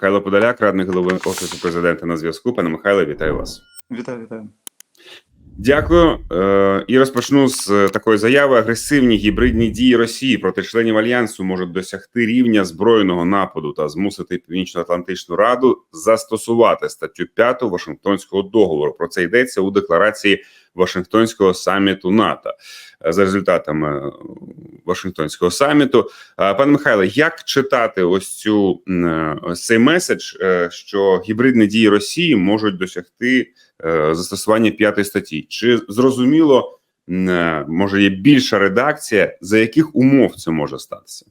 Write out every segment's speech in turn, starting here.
Михайло Подоляк, радник голови офісу президента на зв'язку. Пане Михайло, вітаю вас. Вітаю, вітаю. Дякую. Е, і розпочну з е, такої заяви: агресивні гібридні дії Росії проти членів альянсу можуть досягти рівня збройного нападу та змусити Північно-Атлантичну Раду застосувати статтю 5 Вашингтонського договору. Про це йдеться у декларації Вашингтонського саміту НАТО Е, за результатами е, Вашингтонського саміту. Пане Михайло, як читати ось цю ось цей меседж, що гібридні дії Росії можуть досягти застосування п'ятої статті? Чи зрозуміло е, може є більша редакція, за яких умов це може статися?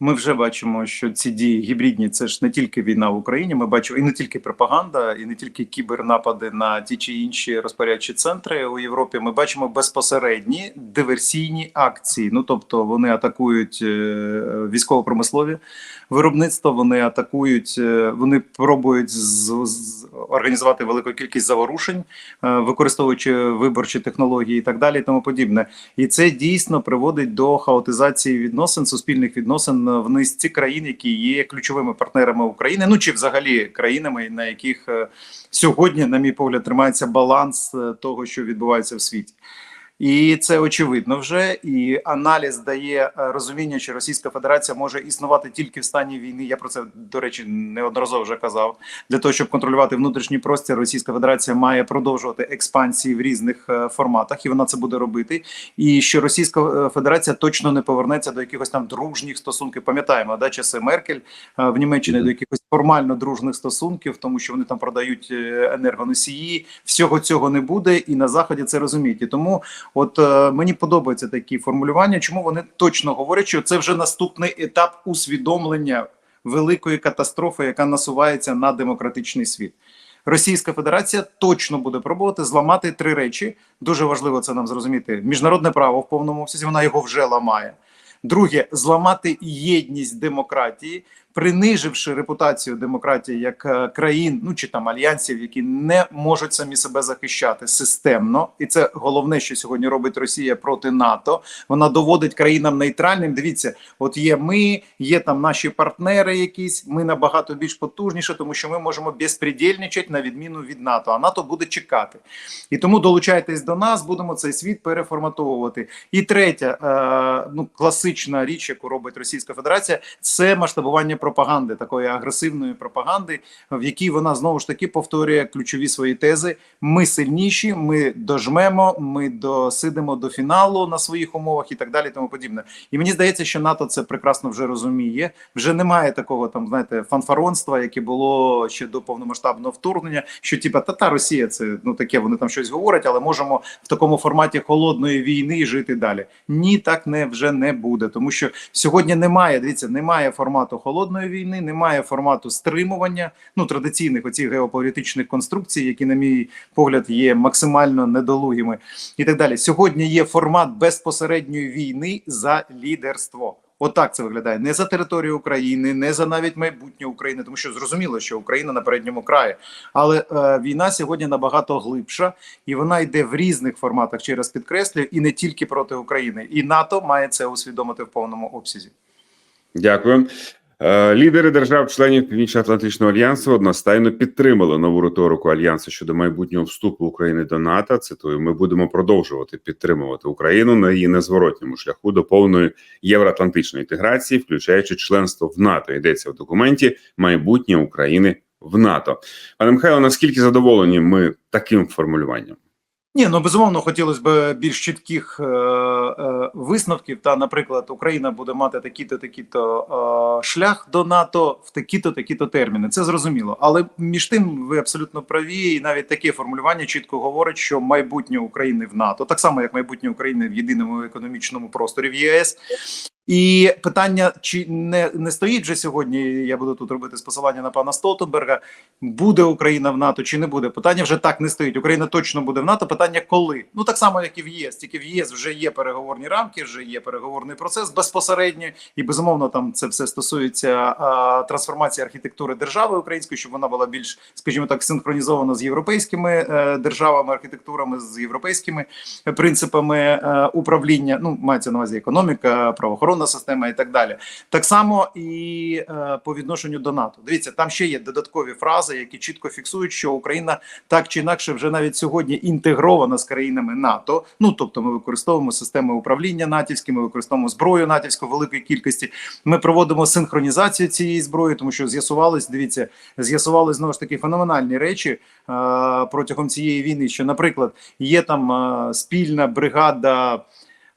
Ми вже бачимо, що ці дії гібридні це ж не тільки війна в Україні. Ми бачимо і не тільки пропаганда, і не тільки кібернапади на ті чи інші розпорядчі центри у Європі. Ми бачимо безпосередні диверсійні акції. Ну тобто вони атакують е, військово-промислові виробництво. Вони атакують, е, вони пробують з, з організувати велику кількість заворушень, е, використовуючи виборчі технології і так далі, і тому подібне. І це дійсно приводить до хаотизації відносин, суспільних відносин в низці країн, які є ключовими партнерами України, ну чи взагалі країнами, на яких е, сьогодні, на мій погляд, тримається баланс е, того, що відбувається в світі. І це очевидно вже. І аналіз дає е, розуміння, що Російська Федерація може існувати тільки в стані війни. Я про це до речі неодноразово вже казав. Для того щоб контролювати внутрішній простір, Російська Федерація має продовжувати експансії в різних е, форматах, і вона це буде робити. І що Російська е, Федерація точно не повернеться до якихось там дружніх стосунків. Пам'ятаємо, да, часи Меркель в Німеччині до якихось формально дружних стосунків, тому що вони там продають енергоносії. Всього цього не буде, і на заході це розуміють. І тому, от е, мені подобаються такі формулювання. Чому вони точно говорять, що це вже наступний етап усвідомлення великої катастрофи, яка насувається на демократичний світ. Російська Федерація точно буде пробувати зламати три речі. Дуже важливо це нам зрозуміти. Міжнародне право в повному обсязі вона його вже ламає. Друге, зламати єдність демократії, приниживши репутацію демократії як е, країн, ну чи там альянсів, які не можуть самі себе захищати системно, і це головне, що сьогодні робить Росія проти НАТО. Вона доводить країнам нейтральним. Дивіться, от є ми, є там наші партнери, якісь. Ми набагато більш потужніше, тому що ми можемо безпредельничати на відміну від НАТО. А НАТО буде чекати. І тому долучайтесь до нас, будемо цей світ переформатовувати. І третя, е, ну класична річ, яку робить Російська Федерація, це масштабування пропаганди, такої агресивної пропаганди, в якій вона знову ж таки повторює ключові свої тези. Ми сильніші, ми дожмемо, ми досидимо до фіналу на своїх умовах і так далі. Тому подібне. І мені здається, що НАТО це прекрасно вже розуміє. Вже немає такого там, знаєте, фанфаронства, яке було ще до повномасштабного вторгнення. Що типа та та Росія, це ну таке, вони там щось говорять, але можемо в такому форматі холодної війни жити далі. Ні, так не вже не буде, тому що сьогодні немає. Дивіться, немає формату холодної війни, немає формату стримування. Ну традиційних оцих геополітичних конструкцій, які, на мій погляд, є максимально недолугими, і так далі. Сьогодні є формат безпосередньої війни за лідерство. Отак це виглядає не за територію України, не за навіть майбутнє України, тому що зрозуміло, що Україна на передньому краї, але е, війна сьогодні набагато глибша, і вона йде в різних форматах. Ще раз підкреслюю, і не тільки проти України. І НАТО має це усвідомити в повному обсязі. Дякую. Е, Лідери держав-членів Північно-Атлантичного альянсу одностайно підтримали нову риторику альянсу щодо майбутнього вступу України до НАТО. Цитую: ми будемо продовжувати підтримувати Україну на її незворотньому шляху до повної євроатлантичної інтеграції, включаючи членство в НАТО. Йдеться в документі майбутнє України в НАТО. Пане Михайло, наскільки задоволені ми таким формулюванням? Ні, ну безумовно, хотілося б більш чітких е, е, висновків. Та, наприклад, Україна буде мати такі-то, такі-то е, шлях до НАТО в такі-то, такі-то терміни. Це зрозуміло. Але між тим, ви абсолютно праві, і навіть таке формулювання чітко говорить, що майбутнє України в НАТО, так само як майбутнє України в єдиному економічному просторі в ЄС. І питання чи не не стоїть вже сьогодні? Я буду тут робити посилання на пана Столтенберга. Буде Україна в НАТО чи не буде? Питання вже так не стоїть. Україна точно буде в НАТО. Питання коли? Ну так само, як і в ЄС. Тільки в ЄС вже є переговорні рамки, вже є переговорний процес безпосередньо, і безумовно там це все стосується а, трансформації архітектури держави української, щоб вона була більш, скажімо так, синхронізована з європейськими е, державами, архітектурами з європейськими принципами е, управління. Ну мається на увазі економіка, правоохоронна оборонна система і так далі. Так само і е, по відношенню до НАТО. Дивіться, там ще є додаткові фрази, які чітко фіксують, що Україна так чи інакше вже навіть сьогодні інтегрована з країнами НАТО. Ну тобто, ми використовуємо системи управління натівські, ми використовуємо зброю натівську в великій кількості. Ми проводимо синхронізацію цієї зброї, тому що з'ясувалось, дивіться, з'ясували знову ж таки феноменальні речі е, протягом цієї війни. Що, наприклад, є там е, спільна бригада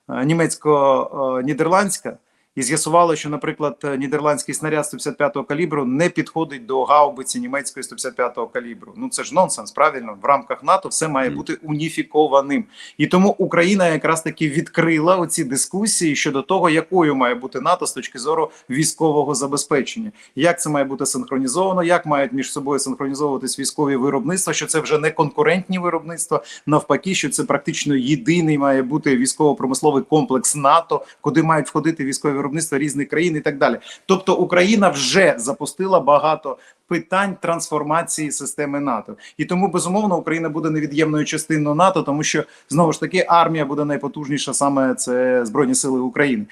німецько-нідерландська. І з'ясувало, що, наприклад, е, нідерландський снаряд 155-го калібру не підходить до гаубиці німецької 155-го калібру. Ну це ж нонсенс, правильно? В рамках НАТО все має бути уніфікованим. І тому Україна якраз таки відкрила оці дискусії щодо того, якою має бути НАТО з точки зору військового забезпечення, як це має бути синхронізовано, як мають між собою синхронізовуватись військові виробництва, що це вже не конкурентні виробництва, навпаки, що це практично єдиний має бути військово-промисловий комплекс НАТО, куди мають входити військові виробництва різних країн і так далі. Тобто Україна вже запустила багато питань трансформації системи НАТО, і тому безумовно Україна буде невід'ємною частиною НАТО, тому що знову ж таки армія буде найпотужніша саме це збройні сили України,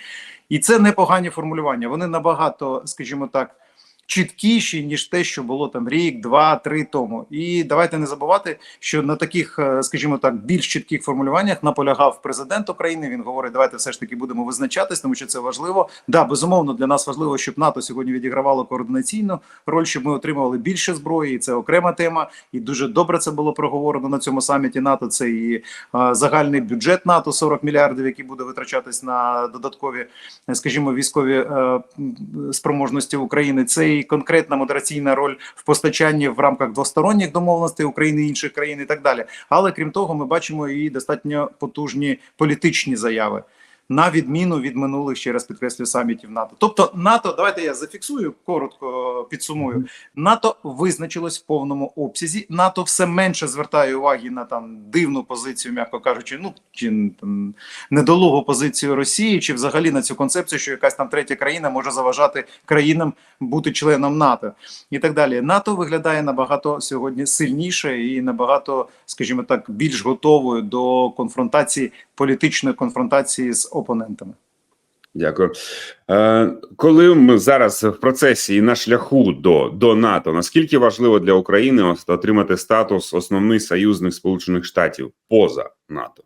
і це непогані формулювання. Вони набагато, скажімо так. Чіткіші ніж те, що було там рік, два, три тому, і давайте не забувати, що на таких, е, скажімо так, більш чітких формулюваннях наполягав президент України. Він говорить, давайте все ж таки будемо визначатись, тому що це важливо. Да, безумовно, для нас важливо, щоб НАТО сьогодні відігравало координаційну роль, щоб ми отримували більше зброї. І це окрема тема. І дуже добре це було проговорено на цьому саміті НАТО. Це і е, загальний бюджет НАТО 40 мільярдів, який буде витрачатись на додаткові, е, скажімо, військові спроможності України. Це і конкретна модераційна роль в постачанні в рамках двосторонніх домовленостей України і інших країн, і так далі. Але крім того, ми бачимо і достатньо потужні політичні заяви. На відміну від минулих ще раз підкреслюю самітів НАТО. Тобто НАТО, давайте я зафіксую коротко підсумую. НАТО визначилось в повному обсязі. НАТО все менше звертає уваги на там дивну позицію, м'яко кажучи, ну чи там недолугу позицію Росії, чи взагалі на цю концепцію, що якась там третя країна може заважати країнам бути членом НАТО і так далі. НАТО виглядає набагато сьогодні сильніше і набагато, скажімо так, більш готовою до конфронтації політичної конфронтації з опонентами. Дякую. Е, коли ми зараз в процесі і на шляху до, до НАТО, наскільки важливо для України отримати статус основний союзник Сполучених Штатів поза НАТО?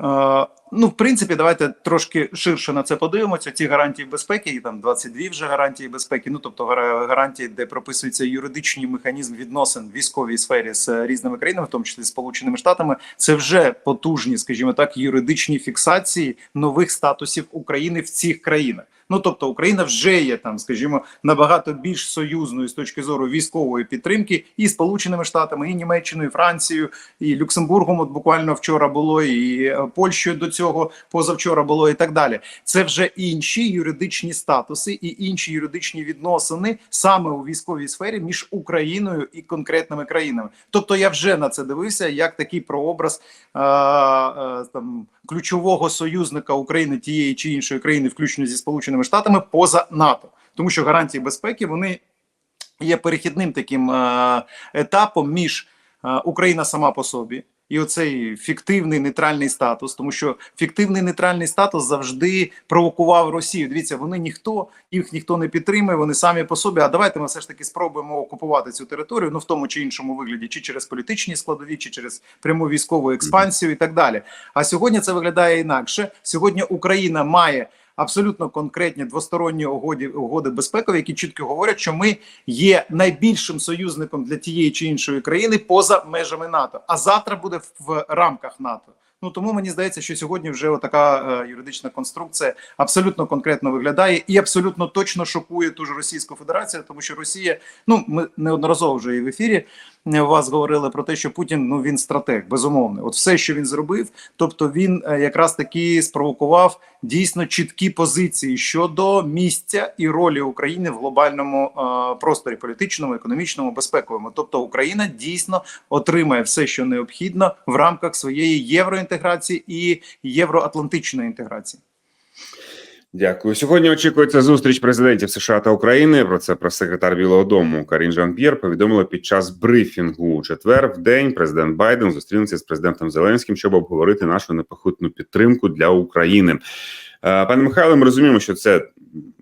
Е, ну, в принципі, давайте трошки ширше на це подивимося. Ці гарантії безпеки, і там 22 вже гарантії безпеки. Ну тобто гара- гарантії, де прописується юридичний механізм відносин в військовій сфері з е, різними країнами, в тому числі Сполученими Штатами. Це вже потужні, скажімо так, юридичні фіксації нових статусів України в цих країнах. Ну тобто Україна вже є там, скажімо, набагато більш союзною з точки зору військової підтримки і Сполученими Штатами, і Німеччиною, і Францією, і Люксембургом. От буквально вчора було, і е, Польщею до цього позавчора було, і так далі. Це вже інші юридичні статуси і інші юридичні відносини саме у військовій сфері між Україною і конкретними країнами. Тобто я вже на це дивився як такий прообраз е, е, там ключового союзника України тієї чи іншої країни, включно зі Сполученими Штатами, поза НАТО, тому що гарантії безпеки вони є перехідним таким е, етапом між Україна сама по собі. І оцей фіктивний нейтральний статус, тому що фіктивний нейтральний статус завжди провокував Росію. Дивіться, вони ніхто, їх ніхто не підтримує, вони самі по собі. А давайте ми все ж таки спробуємо окупувати цю територію, ну в тому чи іншому вигляді, чи через політичні складові, чи через пряму військову експансію, і так далі. А сьогодні це виглядає інакше. Сьогодні Україна має абсолютно конкретні двосторонні угоди, угоди безпекові, які чітко говорять, що ми є найбільшим союзником для тієї чи іншої країни поза межами НАТО. А завтра буде в, рамках НАТО. Ну тому мені здається, що сьогодні вже така е, юридична конструкція абсолютно конкретно виглядає і абсолютно точно шокує ту ж Російську Федерацію, тому що Росія, ну ми неодноразово вже і в ефірі у вас говорили про те, що Путін ну він стратег, безумовно. От все, що він зробив, тобто він е, якраз таки спровокував дійсно чіткі позиції щодо місця і ролі України в глобальному е, просторі політичному, економічному, безпековому. Тобто Україна дійсно отримає все, що необхідно в рамках своєї євроінтеграції і євроатлантичної інтеграції. Дякую. Сьогодні очікується зустріч президентів США та України. Про це прес-секретар Білого Дому Карін Жан П'єр повідомила під час брифінгу у четвер. В день президент Байден зустрінеться з президентом Зеленським, щоб обговорити нашу непохитну підтримку для України. Е, Пане Михайло, ми розуміємо, що це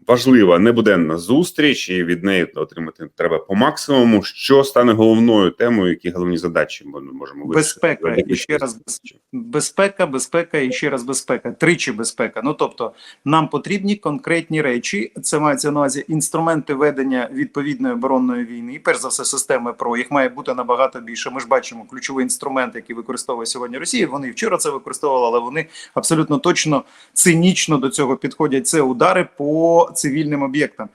важлива небуденна зустріч, і від неї отримати треба по максимуму. Що стане головною темою, які головні задачі ми можемо вирішити? Безпека. І ще раз безпека, безпека і ще раз безпека. Тричі безпека. Ну тобто, нам потрібні конкретні речі. Це мається на увазі інструменти ведення відповідної оборонної війни. І перш за все, системи ПРО. Їх має бути набагато більше. Ми ж бачимо ключовий інструмент, який використовує сьогодні Росія. Вони вчора це використовували, але вони абсолютно точно цинічно до цього підходять. Це удари по цивільним об'єктам.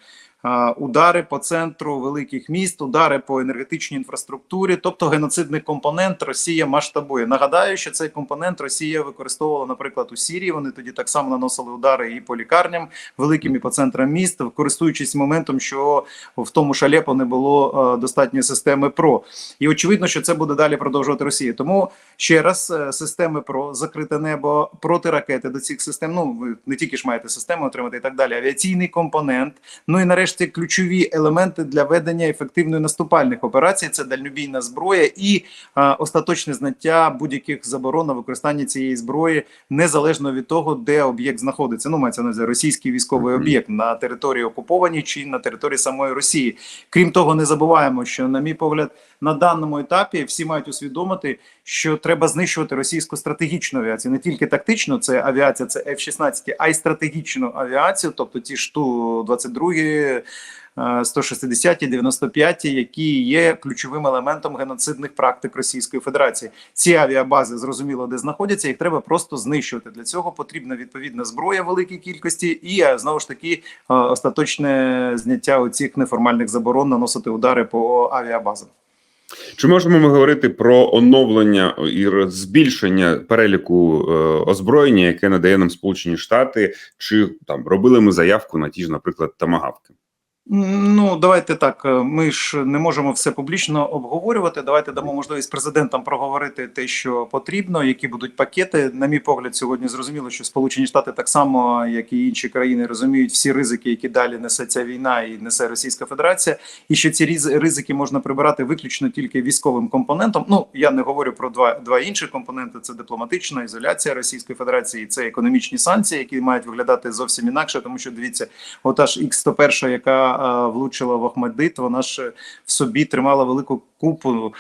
Удари по центру великих міст, удари по енергетичній інфраструктурі, тобто геноцидний компонент Росія масштабує. Нагадаю, що цей компонент Росія використовувала, наприклад, у Сірії. Вони тоді так само наносили удари і по лікарням великим, і по центрам міст, користуючись моментом, що в тому ж Алепо не було е, достатньої системи ПРО. І очевидно, що це буде далі продовжувати Росія. Тому ще раз е, системи ПРО, закрите небо, протиракети до цих систем. Ну ви не тільки ж маєте систему отримати і так далі. Авіаційний компонент. Ну і нарешті ключові елементи для ведення ефективної наступальних операцій. Це дальнобійна зброя і е, остаточне знаття будь-яких заборон на використання цієї зброї незалежно від того, де об'єкт знаходиться. Ну мається на російський військовий об'єкт на території окупованій чи на території самої Росії. Крім того, не забуваємо, що на мій погляд, на даному етапі всі мають усвідомити, що треба знищувати російську стратегічну авіацію, не тільки тактичну, це авіація, це F-16, а й стратегічну авіацію, тобто ті ж Ту-22, е, 160, 95, які є ключовим елементом геноцидних практик Російської Федерації. Ці авіабази зрозуміло, де знаходяться, їх треба просто знищувати. Для цього потрібна відповідна зброя великій кількості, і е, знову ж таки е, остаточне зняття оцих неформальних заборон наносити удари по авіабазам. Чи можемо ми говорити про оновлення і збільшення переліку е, озброєння, яке надає нам Сполучені Штати, чи там робили ми заявку на ті ж, наприклад, тамагавки? Ну, давайте так. е, Ми ж не можемо все публічно обговорювати. Давайте дамо можливість президентам проговорити те, що потрібно, які будуть пакети. На мій погляд, сьогодні зрозуміло, що Сполучені Штати так само, як і інші країни, розуміють всі ризики, які далі несе ця війна і несе Російська Федерація, і що ці ризики можна прибирати виключно тільки військовим компонентом. Ну я не говорю про два два інші компоненти: це дипломатична ізоляція Російської Федерації, це економічні санкції, які мають виглядати зовсім інакше, тому що дивіться, ота ж X-101, яка е, влучила в Ахмедит, вона ж в собі тримала велику купу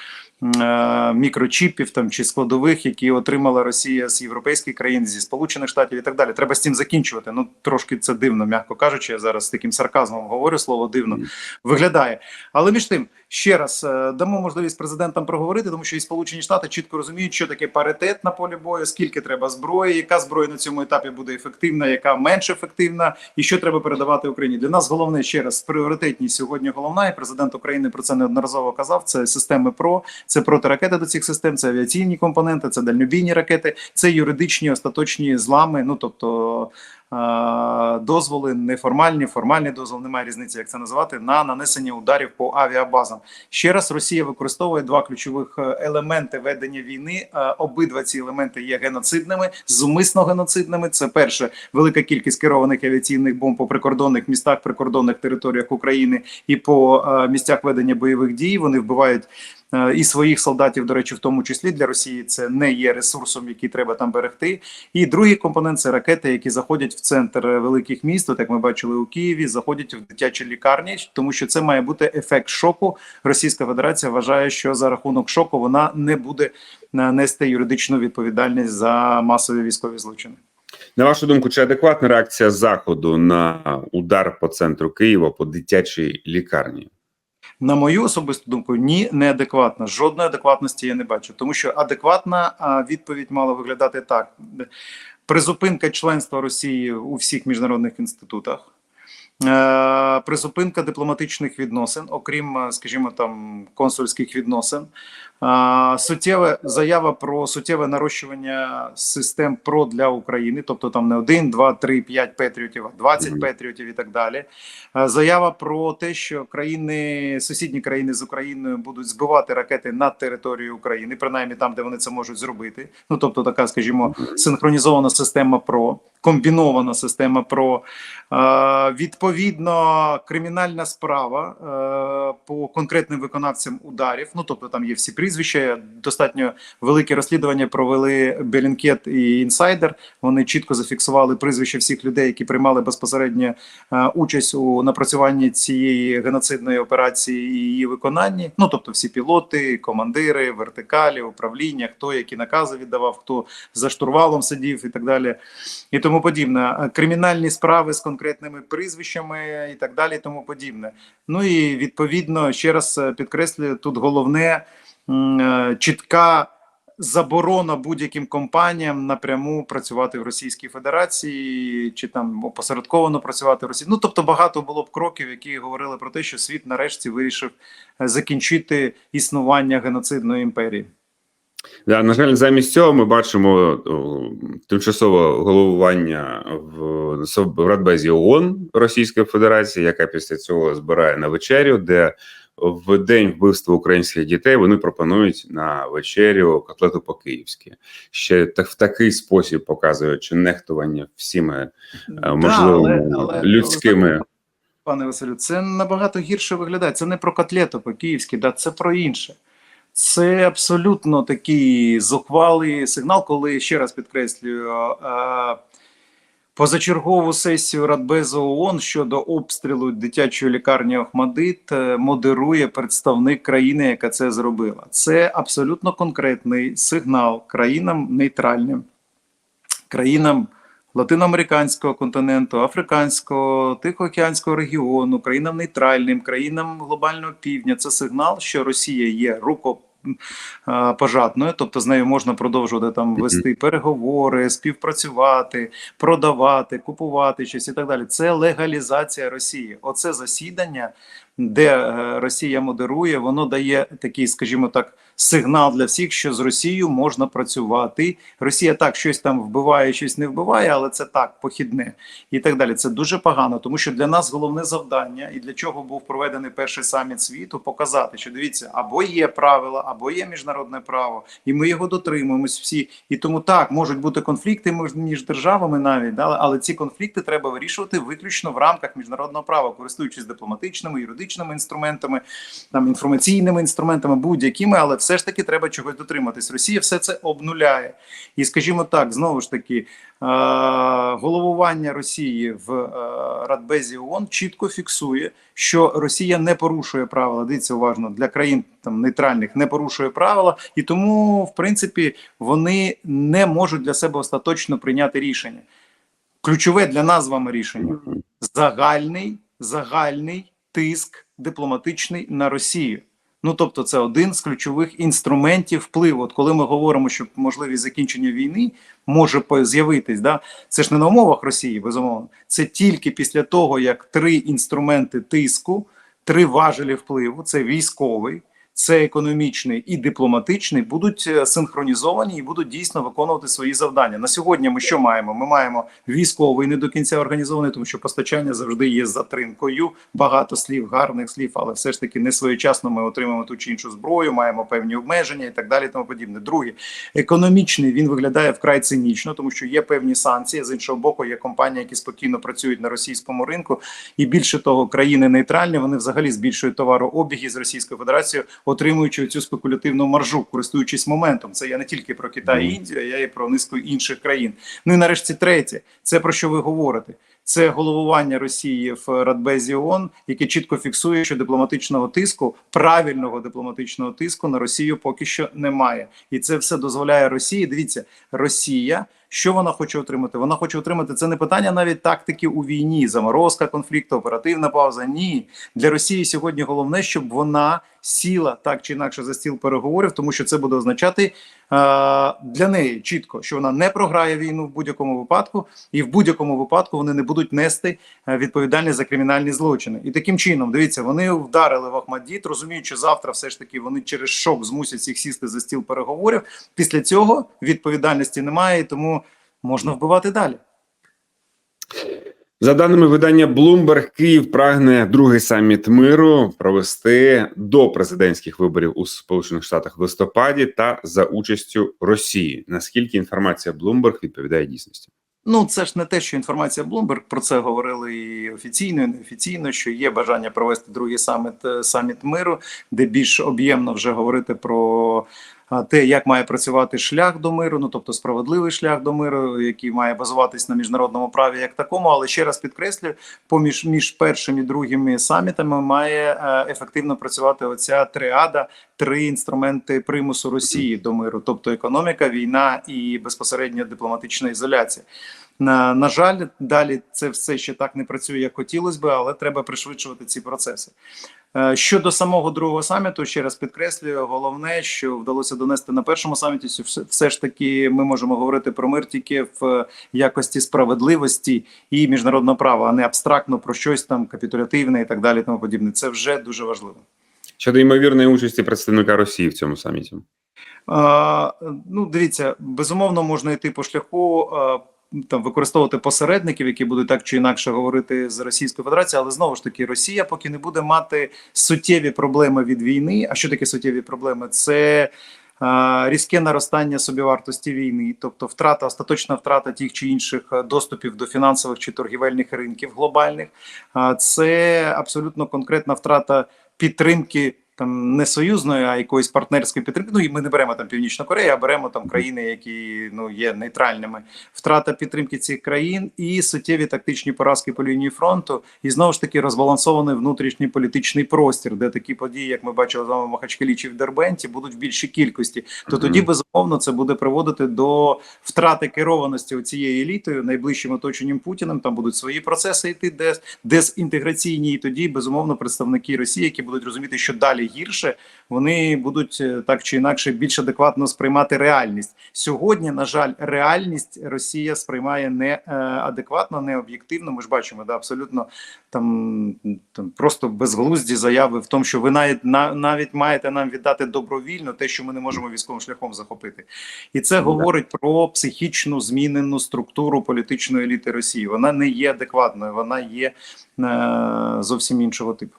е, мікрочіпів там чи складових, які отримала Росія з європейських країн, зі Сполучених Штатів і так далі. Треба з цим закінчувати. Ну трошки це дивно, м'яко кажучи. Я зараз з таким сарказмом говорю слово дивно виглядає. Але між тим, ще раз е, дамо можливість президентам проговорити, тому що і Сполучені Штати чітко розуміють, що таке паритет на полі бою, скільки треба зброї, яка зброя на цьому етапі буде ефективна, яка менш ефективна, і що треба передавати Україні. Для нас головне ще раз пріоритетність сьогодні головна, і президент України про це неодноразово казав. Це системи ПРО, це протиракети до цих систем, це авіаційні компоненти, це дальнобійні ракети, це юридичні остаточні злами. Ну тобто. Дозволи неформальні, формальний дозвол, немає різниці, як це називати, на нанесення ударів по авіабазам. Ще раз Росія використовує два ключових е, елементи ведення війни. Е, Обидва ці елементи є геноцидними, зумисно геноцидними. Це перше велика кількість керованих авіаційних бомб по прикордонних містах, прикордонних територіях України і по е, місцях ведення бойових дій. Вони вбивають. Е, І своїх солдатів, до речі, в тому числі для Росії це не є ресурсом, який треба там берегти. І другий компонент це ракети, які заходять в центр е, великих міст, от як ми бачили у Києві, заходять в дитячі лікарні, тому що це має бути ефект шоку. Російська Федерація вважає, що за рахунок шоку вона не буде е, нести юридичну відповідальність за масові військові злочини. На вашу думку, чи адекватна реакція заходу на удар по центру Києва по дитячій лікарні? На мою особисту думку, ні, неадекватна. Жодної адекватності я не бачу, тому що адекватна відповідь мала виглядати так: призупинка членства Росії у всіх міжнародних інститутах. е, Призупинка дипломатичних відносин, окрім, е, скажімо, там консульських відносин, суттєва заява про суттєве нарощування систем ПРО для України, тобто там не один, два, три, п'ять петріотів, а 20 петріотів і так далі. Заява про те, що країни, сусідні країни з Україною будуть збивати ракети над територією України, принаймні там, де вони це можуть зробити. Ну тобто, така, скажімо, синхронізована система ПРО, комбінована система ПРО. Відповідно кримінальна справа е, по конкретним виконавцям ударів. Ну тобто там є всі прізвища. Достатньо велике розслідування провели Белінкет і інсайдер. Вони чітко зафіксували прізвища всіх людей, які приймали безпосередньо е, участь у напрацюванні цієї геноцидної операції і її виконанні. Ну тобто, всі пілоти, командири, вертикалі, управління, хто які накази віддавав, хто за штурвалом сидів і так далі, і тому подібне. Кримінальні справи з конкретними прізвищами і так далі, і тому подібне. Ну і відповідно ще раз е, підкреслюю, тут головне чітка заборона будь-яким компаніям напряму працювати в Російській Федерації чи там опосередковано працювати в Росії. Ну тобто багато було б кроків, які говорили про те, що світ нарешті вирішив е, закінчити існування геноцидної імперії. Да, на жаль, замість цього ми бачимо тимчасове головування в Радбезі ООН Російської Федерації, яка після цього збирає на вечерю, де в день вбивства українських дітей вони пропонують на вечерю котлету по-київськи. Ще так в такий спосіб показуючи нехтування всіми е, можливими Да, але- але- людськими. Пане Василю, це набагато гірше виглядає. Це не про котлету по-київськи, да, це про інше. Це абсолютно такий зухвалий сигнал, коли ще раз підкреслюю. Позачергову сесію Радбезу ООН щодо обстрілу дитячої лікарні Охмадит е, модерує представник країни, яка це зробила. Це абсолютно конкретний сигнал країнам нейтральним, країнам латиноамериканського континенту, африканського, тихоокеанського регіону, країнам нейтральним, країнам глобального півдня. Це сигнал, що Росія є руко. Пожатною, тобто з нею можна продовжувати там вести переговори, співпрацювати, продавати, купувати щось і так далі. Це легалізація Росії. Оце засідання, де е, Росія модерує, воно дає такий, скажімо так, сигнал для всіх, що з Росією можна працювати. Росія так щось там вбиває, щось не вбиває, але це так похідне і так далі. Це дуже погано, тому що для нас головне завдання, і для чого був проведений перший саміт світу, показати, що дивіться, або є правила, або є міжнародне право, і ми його дотримуємось всі. І тому так можуть бути конфлікти між, державами навіть, але ці конфлікти треба вирішувати виключно в рамках міжнародного права, користуючись дипломатичними, юридичними інструментами, там інформаційними інструментами, будь-якими, але все ж таки треба чогось дотриматись. Росія все це обнуляє. І скажімо так, знову ж таки, е, головування Росії в е, Радбезі ООН чітко фіксує, що Росія не порушує правила. Дивіться уважно для країн там нейтральних не порушує правила, і тому, в принципі, вони не можуть для себе остаточно прийняти рішення. Ключове для нас з вами рішення загальний, загальний тиск дипломатичний на Росію. Ну тобто, це один з ключових інструментів впливу. От коли ми говоримо, що можливість закінчення війни може з'явитись, да це ж не на умовах Росії, безумовно. Це тільки після того, як три інструменти тиску, три важелі впливу: це військовий, це економічний і дипломатичний, будуть е, синхронізовані і будуть дійсно виконувати свої завдання. На сьогодні ми що маємо? Ми маємо військовий не до кінця організований, тому що постачання завжди є затримкою. Багато слів, гарних слів, але все ж таки не своєчасно ми отримуємо ту чи іншу зброю, маємо певні обмеження і так далі. Тому подібне. Друге, економічний він виглядає вкрай цинічно, тому що є певні санкції. З іншого боку, є компанії, які спокійно працюють на російському ринку, і більше того, країни нейтральні вони взагалі збільшують товарообіги з Російською Федерацією, отримуючи цю спекулятивну маржу, користуючись моментом. Це я не тільки про Китай і Індію, а я і про низку інших країн. Ну і нарешті третє, це про що ви говорите. Це головування Росії в Радбезі ООН, яке чітко фіксує, що дипломатичного тиску, правильного дипломатичного тиску на Росію поки що немає, і це все дозволяє Росії. Дивіться, Росія. Що вона хоче отримати? Вона хоче отримати це не питання навіть тактики у війні, заморозка конфлікту, оперативна пауза. Ні, для Росії сьогодні головне, щоб вона сіла так чи інакше за стіл переговорів, тому що це буде означати е, для неї чітко, що вона не програє війну в будь-якому випадку, і в будь-якому випадку вони не будуть нести е, відповідальність за кримінальні злочини. І таким чином, дивіться, вони вдарили в Ахмадіт, розуміють, що завтра все ж таки вони через шок змусять всіх сісти за стіл переговорів. Після цього відповідальності немає, тому можна вбивати далі. За даними видання Bloomberg, Київ прагне другий саміт миру провести до президентських виборів у Сполучених Штатах в листопаді та за участю Росії. Наскільки інформація Bloomberg відповідає дійсності? Ну, це ж не те, що інформація Bloomberg, про це говорили і офіційно, і неофіційно, що є бажання провести другий саміт, е, саміт миру, де більш об'ємно вже говорити про те, як має працювати шлях до миру, ну тобто справедливий шлях до миру, який має базуватись на міжнародному праві як такому. Але ще раз підкреслю, поміж між першим і другими самітами має е, ефективно працювати оця триада, три інструменти примусу Росії до миру, тобто економіка, війна і безпосередньо дипломатична ізоляція. На, на жаль, далі це все ще так не працює, як хотілося би, але треба пришвидшувати ці процеси. Е, Щодо самого другого саміту, ще раз підкреслюю, головне, що вдалося донести на першому саміті, все, все ж таки ми можемо говорити про мир тільки в е, якості справедливості і міжнародного права, а не абстрактно про щось там капітулятивне і так далі. Тому подібне. Це вже дуже важливо. Щодо ймовірної участі представника Росії в цьому саміті. А, ну, дивіться, безумовно, можна йти по шляху. Там використовувати посередників, які будуть так чи інакше говорити з Російською Федерацією, але знову ж таки Росія поки не буде мати суттєві проблеми від війни. А що таке суттєві проблеми? Це різке наростання собівартості війни, тобто втрата, остаточна втрата тих чи інших е, доступів до фінансових чи торгівельних ринків глобальних. Це абсолютно конкретна втрата підтримки там не союзної, а якоїсь партнерської підтримки. Ну і ми не беремо там Північну Корею, а беремо там країни, які ну є нейтральними. Втрата підтримки цих країн і суттєві тактичні поразки по лінії фронту, і знову ж таки розбалансований внутрішній політичний простір, де такі події, як ми бачили з вами в Махачкалі чи в Дербенті, будуть в більшій кількості. То Мгм. тоді безумовно це буде приводити до втрати керованості цією елітою, найближчим оточенням Путіним. Там будуть свої процеси йти, дез, дезінтеграційні, і тоді безумовно представники Росії, які будуть розуміти, що далі гірше, вони будуть е, так чи інакше більш адекватно сприймати реальність. Сьогодні, на жаль, реальність Росія сприймає не е, адекватно, не об'єктивно. Ми ж бачимо, да, абсолютно там, там просто безглузді заяви в тому, що ви навіть на, навіть маєте нам віддати добровільно те, що ми не можемо військовим шляхом захопити, і це Ну, говорить про психічну змінену структуру політичної еліти Росії. Вона не є адекватною, вона є е, зовсім іншого типу.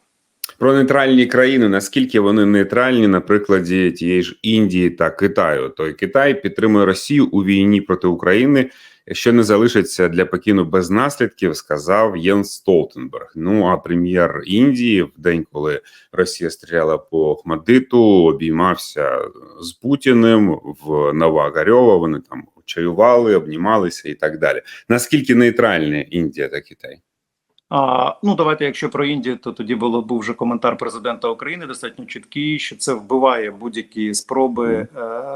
Про нейтральні країни, наскільки вони нейтральні на прикладі тієї ж Індії та Китаю. То Китай підтримує Росію у війні проти України, що не залишиться для Пекіну без наслідків, сказав Єнс Столтенберг. Ну а прем'єр Індії в день, коли Росія стріляла по Хмадиту, обіймався з Путіним в Новоагарьово. Вони там чаювали, обнімалися і так далі. Наскільки нейтральні Індія та Китай? А, ну давайте, якщо про Індію, то тоді було був вже коментар президента України достатньо чіткий, що це вбиває будь-які спроби е,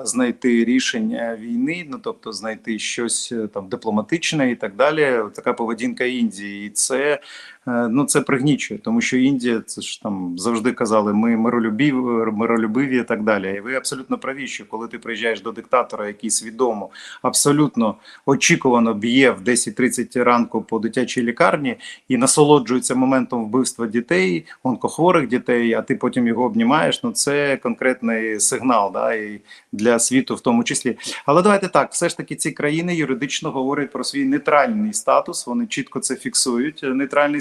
знайти рішення війни, ну тобто знайти щось е, там дипломатичне і так далі. Така поведінка Індії, і це ну це пригнічує, тому що Індія це ж там завжди казали, ми миролюбиві, миролюбиві і так далі. І ви абсолютно праві, що коли ти приїжджаєш до диктатора, який свідомо абсолютно очікувано б'є в 10.30 ранку по дитячій лікарні і насолоджується моментом вбивства дітей, онкохворих дітей, а ти потім його обнімаєш. Ну це конкретний сигнал, да, і для світу в тому числі. Але давайте так, все ж таки ці країни юридично говорять про свій нейтральний статус. Вони чітко це фіксують. е, Нейтральний.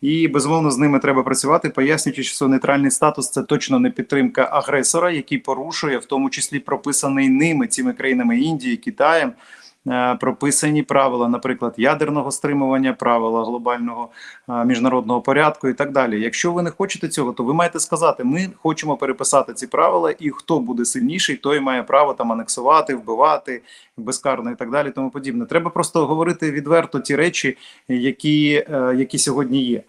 І безумовно з ними треба працювати, пояснюючи, що нейтральний статус це точно не підтримка агресора, який порушує, в тому числі прописаний ними цими країнами Індії, Китаєм. Е, Прописані правила, наприклад, ядерного стримування, правила глобального е, міжнародного порядку і так далі. Якщо ви не хочете цього, то ви маєте сказати: ми хочемо переписати ці правила, і хто буде сильніший, той має право там анексувати, вбивати безкарно і так далі. Тому подібне. Треба просто говорити відверто ті речі, які, е, які сьогодні є.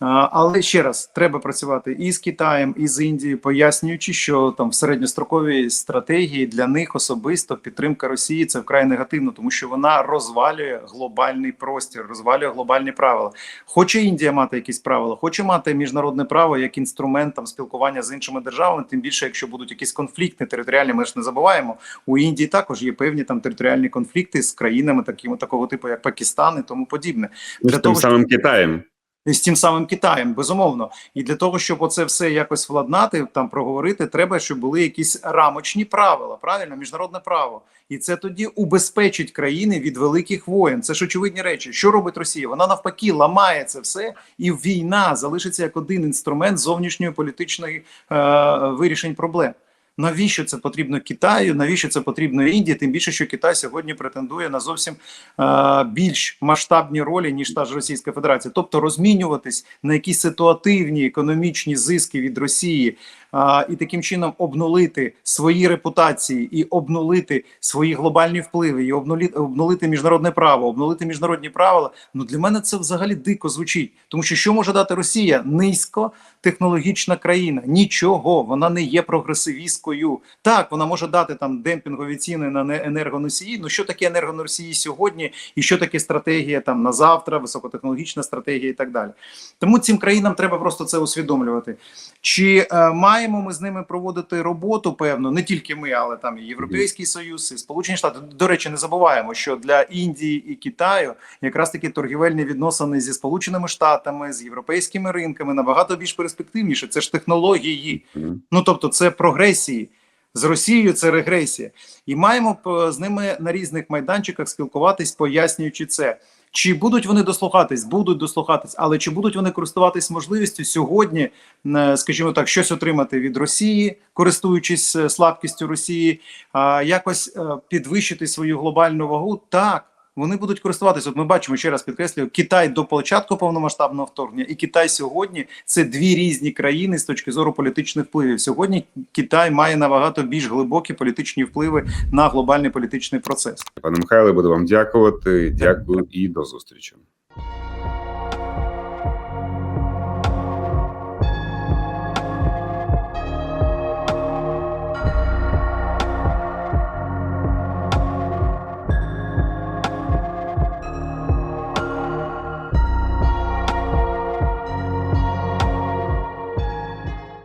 Але ще раз треба працювати і з Китаєм, і з Індією, пояснюючи, що там в середньостроковій стратегії для них особисто підтримка Росії це вкрай негативно, тому що вона розвалює глобальний простір, розвалює глобальні правила. Хоче Індія мати якісь правила, хоче мати міжнародне право як інструмент там спілкування з іншими державами. Тим більше, якщо будуть якісь конфлікти територіальні, ми ж не забуваємо. У Індії також є певні там територіальні конфлікти з країнами такими такого типу, як Пакистан і тому подібне. З тим того, самим Китаєм. З тим самим Китаєм, безумовно. І для того, щоб оце все якось владнати, там проговорити, треба, щоб були якісь рамочні правила, правильно, міжнародне право. І це тоді убезпечить країни від великих воєн. Це ж очевидні речі. Що робить Росія? Вона навпаки ламає це все, і війна залишиться як один інструмент зовнішньої політичної е, вирішень проблем. Навіщо це потрібно Китаю? Навіщо це потрібно Індії? Тим більше, що Китай сьогодні претендує на зовсім е, більш масштабні ролі ніж та ж Російська Федерація, тобто розмінюватись на якісь ситуативні економічні зиски від Росії. І таким чином обнулити свої репутації і обнулити свої глобальні впливи, і обнулити, обнулити міжнародне право, обнулити міжнародні правила. Ну для мене це взагалі дико звучить, тому що що може дати Росія? Низько технологічна країна, нічого, вона не є прогресивісткою. Так, вона може дати там демпінгові ціни на енергоносії. Ну що таке енергоносії сьогодні, і що таке стратегія там на завтра, високотехнологічна стратегія і так далі. Тому цим країнам треба просто це усвідомлювати. Чи е, маємо ми з ними проводити роботу? Певно, не тільки ми, але там і Європейський Союз, і Сполучені Штати. До речі, не забуваємо, що для Індії і Китаю якраз таки торгівельні відносини зі Сполученими Штатами, з європейськими ринками набагато більш перспективніше. Це ж технології. Ну тобто, це прогресії. З Росією це регресія, і маємо е, з ними на різних майданчиках спілкуватись, пояснюючи це. Чи будуть вони дослухатись? Будуть дослухатись, але чи будуть вони користуватись можливістю сьогодні, е, скажімо так, щось отримати від Росії, користуючись е, слабкістю Росії, якось е, підвищити свою глобальну вагу? Так. Вони будуть користуватися. От ми бачимо ще раз підкреслюю, Китай до початку повномасштабного вторгнення і Китай сьогодні це дві різні країни з точки зору політичних впливів. Сьогодні Китай має набагато більш глибокі політичні впливи на глобальний політичний процес. Пане Михайле, буду вам дякувати. Дякую і до зустрічі.